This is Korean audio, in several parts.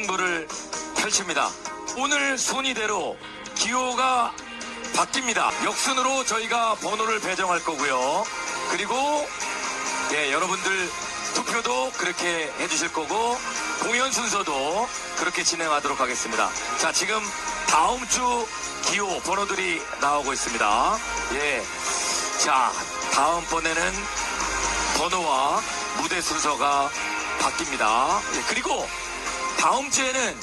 승부를 펼칩니다. 오늘 순위대로 기호가 바뀝니다. 역순으로 저희가 번호를 배정할 거고요. 그리고 예, 여러분들 투표도 그렇게 해주실 거고 공연 순서도 그렇게 진행하도록 하겠습니다. 자, 지금 다음 주 기호 번호들이 나오고 있습니다. 예, 자, 다음 번에는 번호와 무대 순서가 바뀝니다. 예, 그리고 다음 주에는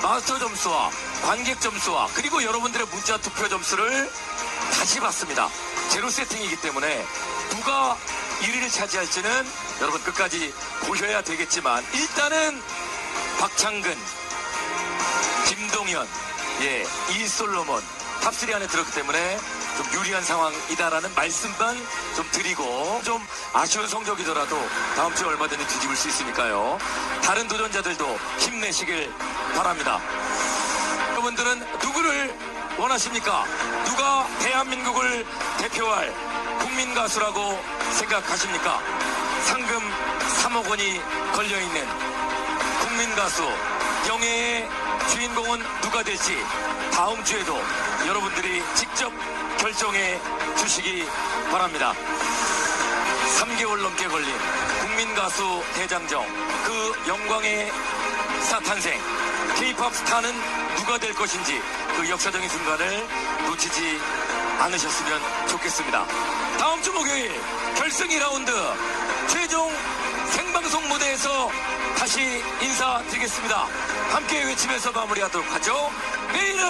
마스터 점수와 관객 점수와 그리고 여러분들의 문자 투표 점수를 다시 받습니다. 제로 세팅이기 때문에 누가 1위를 차지할지는 여러분 끝까지 보셔야 되겠지만 일단은 박창근, 김동현, 예, 이솔로몬 탑3 안에 들었기 때문에 좀 유리한 상황이다라는 말씀만 좀 드리고 좀 아쉬운 성적이더라도 다음 주에 얼마든지 뒤집을 수 있으니까요. 다른 도전자들도 힘내시길 바랍니다. 여러분들은 누구를 원하십니까? 누가 대한민국을 대표할 국민 가수라고 생각하십니까? 상금 3억 원이 걸려있는 국민 가수 영예의 주인공은 누가 될지 다음 주에도 여러분들이 직접 결정해 주시기 바랍니다. 3개월 넘게 걸린 국민 가수 대장정 그 영광의 스타 탄생 K-팝 스타는 누가 될 것인지 그 역사적인 순간을 놓치지 않으셨으면 좋겠습니다. 다음 주 목요일 결승 2라운드 최종 다시 인사드리겠습니다. 함께 외치면서 마무리하도록 하죠. 내일은